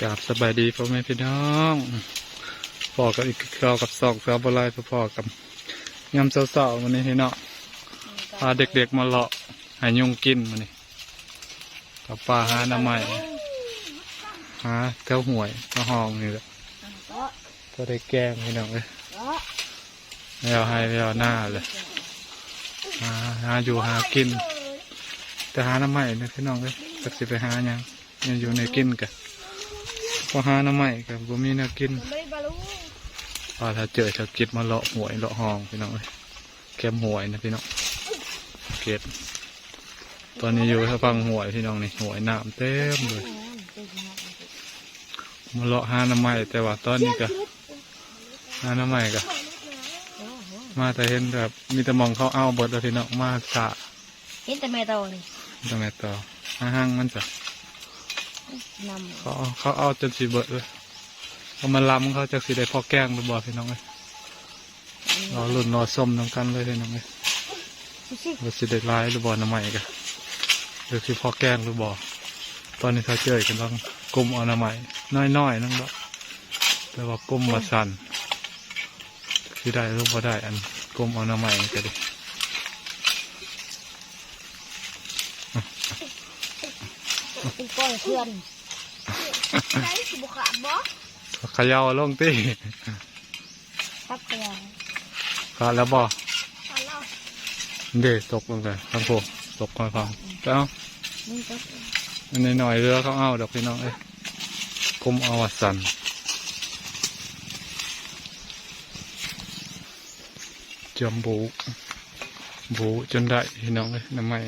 กราบสบายดีพ่อแม่พี่น้องพ่อกับอีกเรากับสองสาวบลายพ่อกับยำเสาๆวันนี้พี่น้องพาเด็กๆมาเลาะให้ยุงกินวันนี้กับปลาหาหน้ำใหม่หาแถวห่วยก็ห้องนี่แหละก็ได้แกล้งพี่น้องเลยไม่เอาให้ไม่เอาหน้าเลยหาหาอยู่หากิน แต่หาหน้ำใหม่นะพี่น้องเลยจักสิไปหาหยังยังอยู่ในกินกัน พอหาหน้ำใหม่กับบ่มีแนวกินไม่บาลูพอถ้าเจอชาวกิดมาเลาะหวยเลาะหองพี่น้องเลยแคมหวยนะพี่น้องเกตตอนนี้อยู่ถ้าฟังหวยพี่น้องนี่หวยน้ำเต็มเลยมาเลาะหาหน้ำใหม่แต่ว่าตอนนี้ก็หาหน้ำใหม่ก็มาแต่เห็นแบบมีแต่มองเขาเอาเบิดแล้วพี่น้องมาสะเห็นแต่แม่โตนี่ตรงไหนต่อห้างๆมันจะ นเขาเอาเขาเอาจนสีเบิดเลยเขามาล้ำเขาจากสีได้พอแกล้งไปบ่พี่น้องเลยำรอลุ่นรอส้มน้ำกันเลยพี่น้องเลยสิว่าสิได้ร้ายหรือบ่น้ำใหม่กันหรือคือพอแกล้งหรือบ่ตอนนี้เขาเจอกันต้องกลุ่มเอาน้ำใหม่น้อยๆนั่นแหละแต่ว่ากลุ่มมาสั่นที่ได้หรือบ่ได้อันกลุ่มเอาน้ำใหม่นี่ก็ดี เป็น ก้อนเพื่อนใช้สิบุขาดบ่เขย่าลงตีครับเพื่อนขาดแล้วบ่ตอนเราเด้ตกลงไปข้างโพตกข้าฟังแล้วมึงก็อันนี้หน่อยเรือเขาเอาดอกพี่น้องเอ้ยคุมเอาวสันจมบูบูจนได้พี่น้องเลยน้ำไม่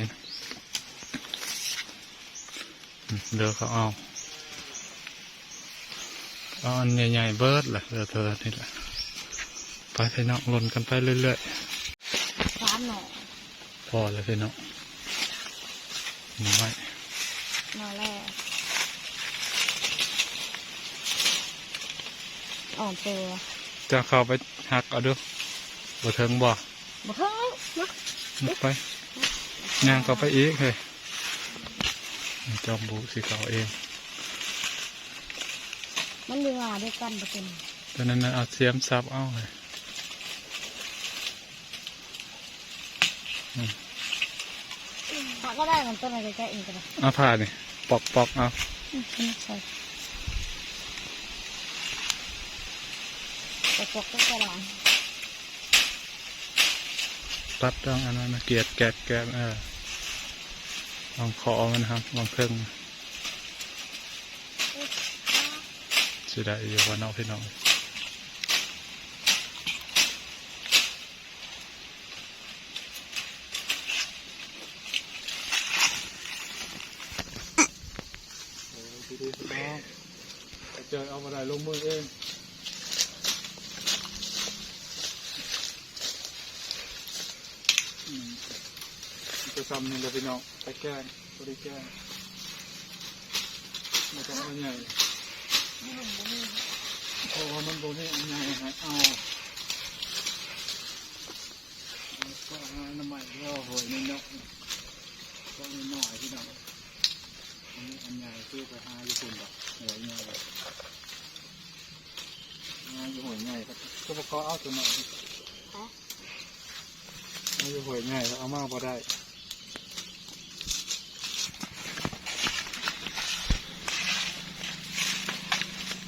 เรือเขาเอาเอาอันใหญ่ๆเบิร์ดแหละเรือเธอนี่แหละไปพี่น้องหล่นกันไปเรื่อยสามหน่อๆพอแล้วพี่น้องน้ำไม่หน่อแรกอ่อนตัวจะเข้าไปหักเอาดูบ่เทิงบ่บ่เพิ่งนะไปย่างก็ไปอีกเฮ้ย จอมบุสิเขาเอง มันเรือด้วยกันบ่เป็นตอนนั้นน่ะเอาเสียมซับเอาเลยพอก็ได้มันต้นอะไรใกล้ๆเองก็ได้เอาผ่านี่ปอกปอกเอาอืมใส่ตะกกก็กระหลังตัดต้องอันนั้นนะเกียดแกะแกะเออ ลองคอมันครับลองเครื่องสิได้อยู่วันเอาพี่น้องเจอเอามาได้ลงมือเอง จะทำนี่เลยพี่น้องไปแกล้งบริแกล้งไม่ต้องเอาใหญ่เพราะว่ามันโบนี่อันใหญ่ให้เอาก็หาน้ำใหม่ก็หอยนิดหน่อยก็นิดหน่อยพี่น้องอันนี้อันใหญ่คือไปหาญี่ปุ่นแบบหอยใหญ่หาอยู่หอยใหญ่ครับก็บอกเขาเอาตัวหน่อยเอาอยู่หอยใหญ่แล้วเอามากพอได้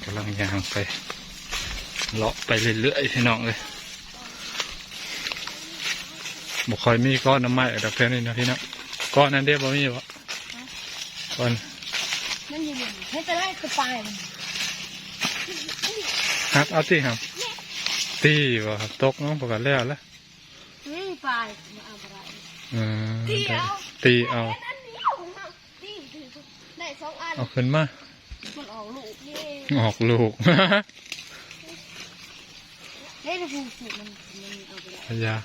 กำลังย่างไปเลาะไปเรื่อยๆพี่น้องเลยบุคอยมีก้อนน้ำไม้ดอกแค่นี้นะพี่น้องก้อนนั้นเดียวบ่มีวะก้อนมันอยู่ให้แต่แรกคือปลายมันฮักเอาตีครับตีวะครับตกน้องปกติแล้วละนี่ปลายมาเอาอะไรอืมตีเอาอันเดียวนะนี่ได้สองอันเอาขึ้นมามันออกลูกนี่ ออกลูกเฮ้ยผูกผูกมันมันเอาไปได้พยา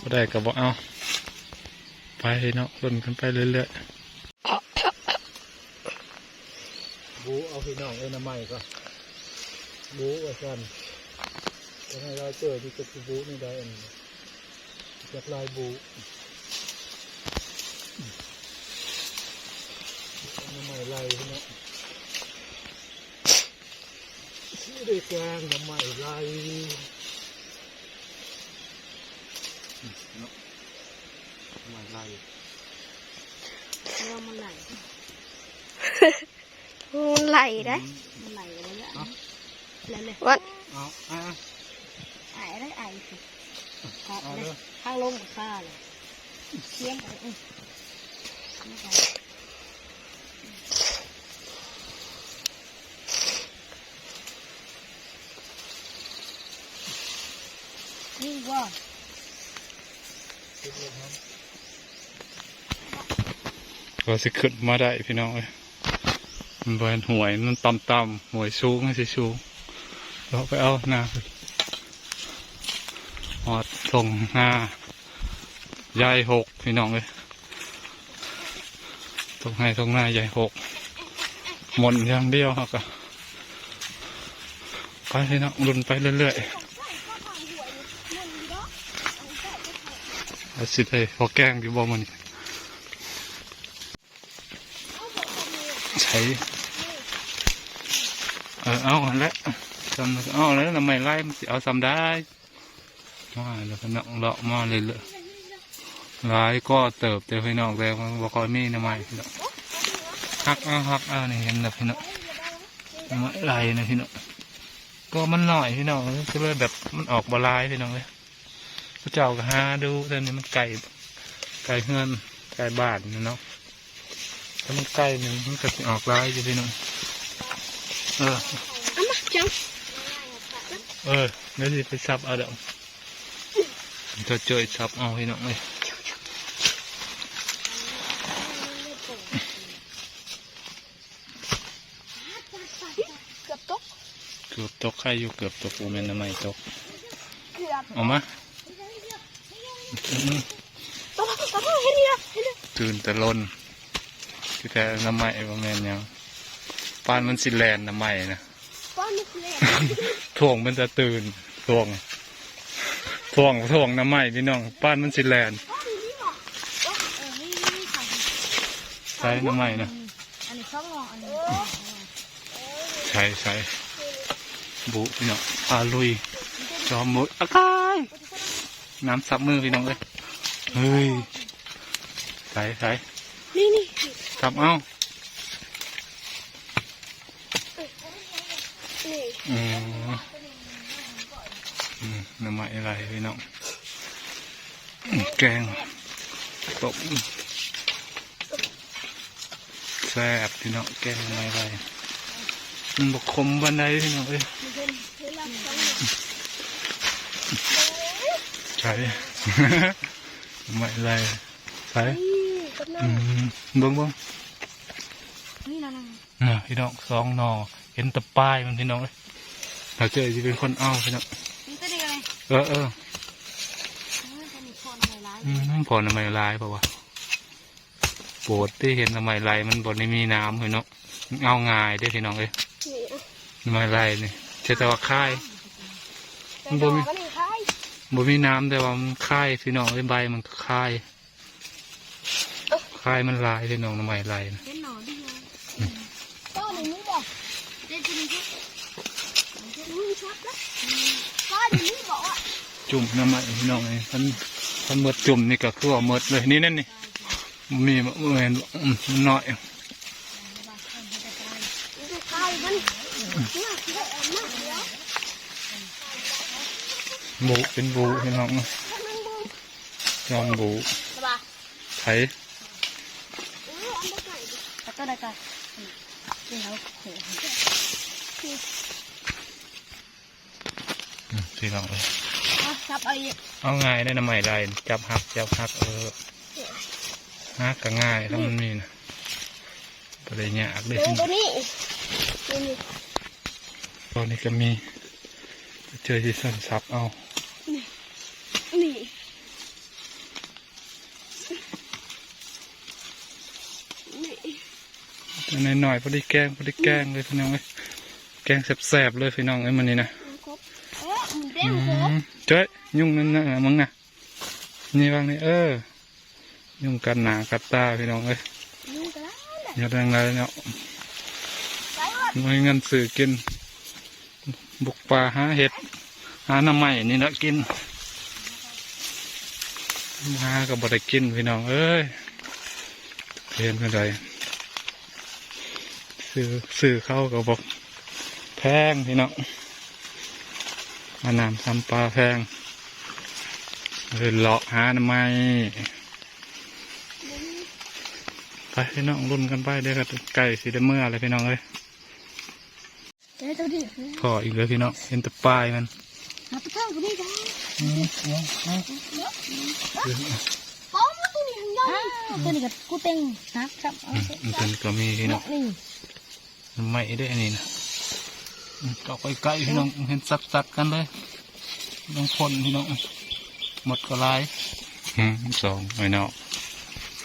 ก็ได้กับบอกเอาไปเนาะล่นกันไปเรื่อยๆบูเอาพี่น้องเอ้น้ำไม้ก็บูว่าสั่นจะให้เราเจอที่จะบูนี่ได้อันนี้จากลายบูน้ำไม้ลายพี่น้อง ได้แกงทำไมไรทำไมไรเนื้อมันไหลมันไหลได้มันไหลเลยอะแล้วเลยวัดเอาอะไอ้ได้ไอ้สิครับเอาเลเลยยข้างลงกับข้าเลยเชี่ยงไปอืมไม่ได้ นี่ว่าก็สิขึ้นมาได้พี่น้องเลยมันเป็นหวยมันต่ำต่ำๆหวยสูงให้สิสูงเราไปเอาหน้าหอดทงหน้ายายหกพี่น้องเลยตรงให้ตรงหน้ายายหกหมดอย่างเดียวครับก็ไปพี่น้องรุนไปเรื่อยๆ อาสิเลยพอแก้งอยู่บ่มันใช้เออเอาอันละจำเอาแล้วทำไมไล่มันเอาซ้ำได้มาแล้วก็นักเลาะมาเลยเลยหลายก็เติบเจอพี่น้องแต่มันบ่ค่อยมีน้ำไม้พี่น้องฮักเอาฮักเอานี่เห็นแบบพี่น้องน้ำไม้ไหลนะพี่น้องก็มันหน่อยพี่น้องก็เลยแบบมันออกบลายพี่น้องเลย เจ้าก็หาดูแต่นี่มันไก่ไก่เฮือนไก่บานนะเนาะถ้ามันใกล้หนึ่งมันก็จะออกลายอยู่พี่น้องเออเอามาจังเออเดี๋ยวสิไปซับเอาเดี๋ยวจะเจอซับเอาพี่น้องเลยเกือบตกเกือบตกใครอยู่เกือบตกโอเมนทำไมตก เออามา ตกตกเห็นนี่ละเห็นนี่ตื่นแต่ลนที่แต่น้ำไม้โอเมนยังปานมันสิแลนน้ำไม้นะป้อนนี่เลยท่วงมันจะตื่นท่วงท่วงท่วงน้ำไม้พี่น้องปานมันสิแลนป้อนนี่หรอเออนี่นี่ค่ะใช้น้ำไม้นะอันนี้ช่องงออันนี้ใช่ใช่บุพี่น้องพาลุยจอมมุดอากาย น้ำซับมือพี่น้องเลยเฮ้ยใส่ใส่นี่นี่ซับเอานี่อืมอืมน้ำมันอะไรพี่น้องอืมแกงตบแซ่บพี่น้องแกงน้ำมันอะไรมันบกคมบันไดพี่น้องเอ้ย ใช่น้ำมันอะไรใส่นี่กำลัอืงมเบิ้งเบิ้งนี่นะนั่งน่ะพี่น้องสองหนอเห็นแตะป้ายมันพี่น้องเลยถ้าเจอจะเป็นคนเอาพี่น้องนี่ตัวนี้อะไรเออเออนี่ตัวนี้คนอะไรร้ายอืมพอทำไมลายเปล่าวะโปรดที่เห็นทำไมลายมันบนไม่มีน้ำพี่น้องมันเอาง่ายได้อพี่น้องเอ้ยนี่อะทำไมลายนี่เชื่อแต่ว่าค่ายแต่ดอกมันนี่คล้าย บ่มีน้ำแต่ว่ามันค่ายพี่น้องเอ้ยใบมันก็ค่ายค่ายมันลายพี่น้องทำไมลายนะเป็นหนอนดิโยป้อนนี่บอกเล่นตัวนี้ก็นี่ชัดนะป้อนนี่บอกว่าจุ่มน้ำมันพี่น้องเอ้ยมันมันหมดจุ่มนี่ก็คือว่าหมดเลยนี่นั่นนี่มีเหมือนอืมมันน้อย มันจะคล้ายมันน่าเกลียดมากเลย บูเป็นบูพี่น้องมันบูยอมบูสบายไถเอออันเดียวกันตัดตัวใดกันนี่เขาโหอืมพี่น้องเลยเอาจับเอาอีกเอาง่ายได้นะใหม่ไรจับหักจับหักเออหักก็ง่ายแล้วมันมีนะประเดี๋ยวยากเลยลงตัวนี้นี่ตอนนี้ก็มีเจอที่สั้นซับเอา นี่นี่ หน่อยๆพอดีแกล้งพอดีแกล้งเลยพี่น้องเลยแกล้งแสบๆเลยพี่น้องไอ้ยมันนี่นะครบเออมันเด้อืงครบมเจ้ยยุ่งนั่นนะมึงนะนี่บ้างนี่เออ ยุ่งกันหนากัดตาพี่น้องเอ้ยยุ่งกันแล้วแหละอย่าดังไรเนาะไปว่าไม่เงินสื่อกิน บุกป่าหาเห็ดหาหน้ำไม้นี่ละกินหากับบได้กินพี่น้องเอ้ยเห็นเป็นไร ซื้อซื้อเข้ากับบอกแพงพี่น้องอาน้ำทำปลาแพงเลยเลาะหาหน้ำไม้ไปพี่น้องรุ่นกันไปเด้อครับไก่สีดำเมื่ออะไรพี่น้องเอ้ยเดี๋ยวตัวดิพออีกเลยพี่น้องเห็นแต่ปลายมันหาปลาข้าวก็ได้จ้าอืมเอาเอาป้อมตัวนี้ยังย่อยตัวนี้กับกูเต็งนะจับเอาอืมมันเป็นก็มีพี่น้อง นี่มันไม่ได้อันนี้นะอืมต่อไปใกล้พี่น้องเห็นซัดซัดๆกันเลยต้องคนพี่น้องหมดก็หลายอืมสองไอ้เนาะ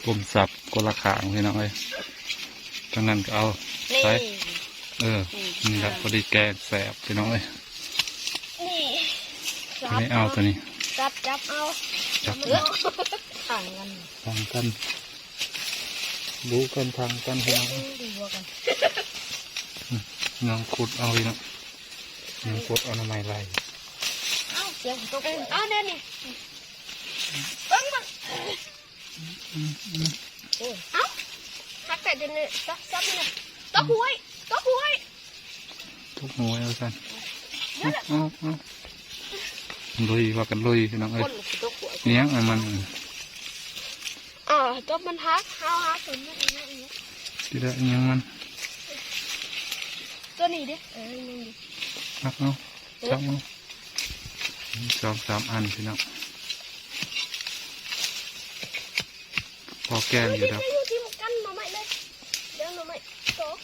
กลมสับกละขางพี่น้องเลยทั้งนั้นก็เอานี่ไปเออนี่ครับพอดีแกงแสบพี่น้องเลยนี่ตัวนี้เอาตัวนี้ จับจับเอาจับเลือกต่างกันทางกัน บูกันทางกันพี่น้องดูวัวกั นน้องขุดเอาพี่น้องน้องขุดเอาหน้ำไม้ไล่เอาเสียงตกเองเอ้าแน่นี่เบิ้งมันโอ้ยเอ้าหักแต่เดี๋ยวนี้จับจับนี่นะตกหวยตกหวยทุกหัวเอาสันเอาเอาเอาลุยว่ากันลุยพี่น้องเอ้ยเนี้ยมันอ่าก็มันฮักเฮาฮักตัวนี้อันนี้อันนี้ที่ได้เนี้ยงมัน ตัวนี้ดิเออนี่ดินับเอาจับเอาสองสามอันพี่น้องพอแกงอยู่ดับเดี๋ยวอยู่ที่มันกันมาใหม่เลยเดี๋ยวมาใหม่ตก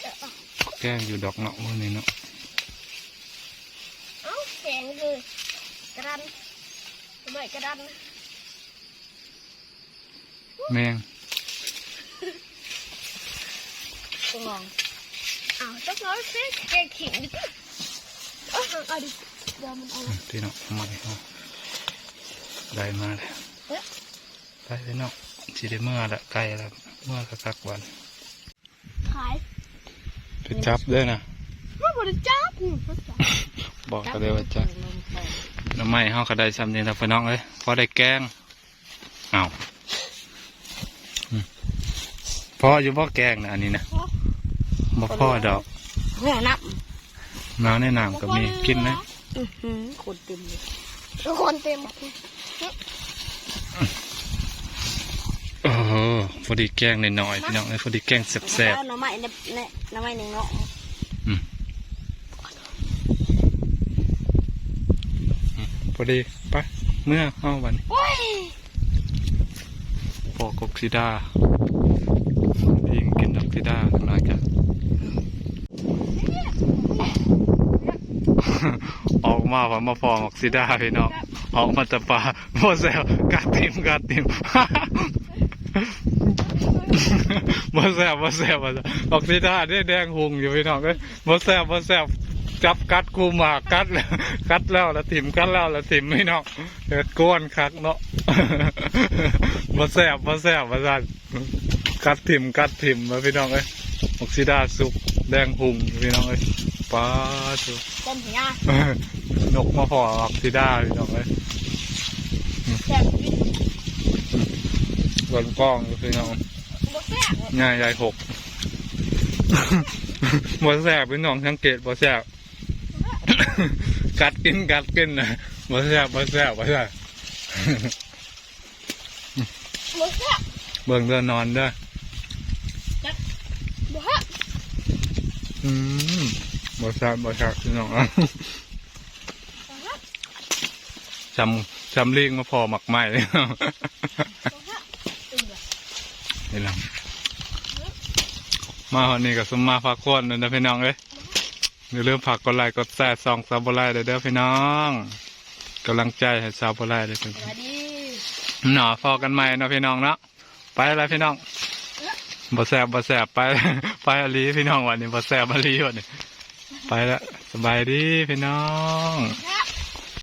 เดี๋ยวเอาพอแกงอยู่ดอกเนาะมื้อนี้เนาะเอ้าแข็งเลยกระดันทำไมกระดันนะแมงต้องลอง อ้าวต้องน้อยสิแกขิงดิเอาเอาดิเดี๋ยวมันเอาพี่น้องทำไมเอาได้มาแล้วเอ๊ะไปพี่น้องสิได้เมื่อละไกลละเมื่อกักๆวันขายไปจับเด้วยนะไม่บริจับบอกก็เลยว่าจับหน้ำไม้เฮาก็ได้ซ้ำนี่นะพี่น้องเอ้ยพอได้แกงเอาอืมพออยู่บ่แกงนะอันนี้นะ บ่พอดอกหัวนับน้ำในน้ำก็มีกินนะคนเต็มเลยทุกคนเต็มโอ้โหพอดีแกงหน่อยๆพี่น้องเอ้ยพอดีแกงแซ่บหน่อไม้เนี่ยเนี่ยหน่อไม้หนึ่งเนาะพอดีไปเมื่อเอาวันโอ้ยปอกกซิดาพิงกินดอกซิดาขนาดกัน ออกมาว่ามาฟองออกซิดาพี่น้องออกมาจะปลาโมเซลกัดติมกัดติมโมเซลโมเซลโมเซลออกซิดาได้แดงหุงอยู่พี่น้องเอ้ยโมเซลโมเซลจับกัดกูหมากกัดแล้วกัดแล้วแล้วติมกัดแล้วแล้วติมพี่น้องเกิดก้วนคักเนาะโมเซลโมเซลมาสั่นกัดติมกัดติมมาพี่น้องเอ้ยออกซิดาสุกแดงหุงพี่น้องเอ้ย ป้าสุกต้นหัวนกมาพอออกซิด้าพี่น้องเลยแซ่บกินบนกล้องพี่น้องบ่แซ่บง่ายใหญ่หกบ่แสบพี่น้องสังเกตบ่แสบกัดกินกัดกินนะบ่แสบบ่แสบบ่แสบบ่แซ่บเบิ่งเดินนอนเด้อบ่ฮะอืม บ่แสบบ่แสบพี่น้องจำจำเลียงมาพอหมักไหม้เลยนี่ล่ะมาวันนี้กับสมมาพักคนเลยนะพี่น้องเอ้ยอย่าลืมฝากกดไลค์กดแชร์ซองซาบไลค์เด้อเด้อพี่น้องกำลังใจให้ซาบไลค์เลยพี่สวัสดีหน่อฟอกันใหม่เนาะพี่น้องเนาะไปแล้วพี่น้องบ่แสบบ่แสบไป ไปอลีพี่น้องวันนี้บ่แสบอลีวันนี้ ไปแล้วสบายดีพี่น้อง